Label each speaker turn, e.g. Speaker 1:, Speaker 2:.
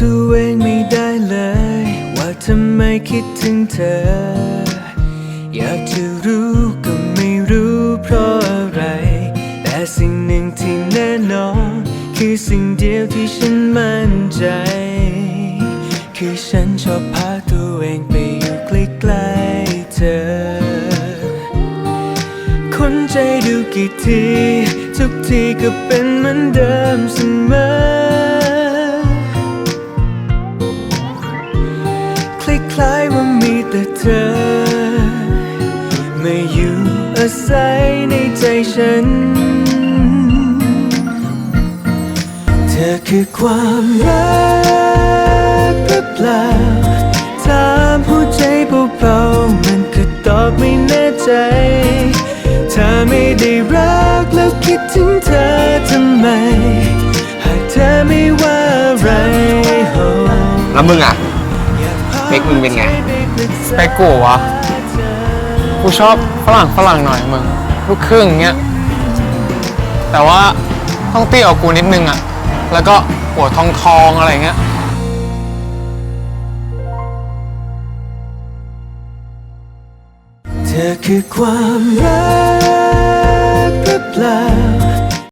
Speaker 1: ตัวเองไม่ได้เลย ว่าทำไมคิดถึงเธอ อยากจะรู้ก็ไม่รู้เพราะอะไร แต่สิ่งหนึ่งที่แน่นอน คือสิ่งเดียวที่ฉันมั่นใจ คือฉันชอบพาตัวเองไปอยู่ใกล้ๆเธอ คนใจดูกี่ที ทุกทีก็เป็นเหมือนเดิมเสมอ แต่เธอ ไม่อยู่อาศัยในใจฉัน เธอคือความรักหรือเปล่าถามหัวใจเบาๆมันก็ตอบไม่แน่ใจ ถ้าไม่ได้รักแล้วคิดถึงเธอทำไม หากเธอไม่ว่าอะไร
Speaker 2: แล้วมึงอะ เป๊กมึงเป็นไง
Speaker 3: สเปกกูวะ กูชอบฝรั่งฝรั่งหน่อยมึง ลูกครึ่งเงี้ย แต่ว่าต้องเตี้ยกว่ากูนิดนึงอะแล้วก็หัวทองทองๆอะไรเงี้ย
Speaker 1: เธอคือความรักหรือเปล่า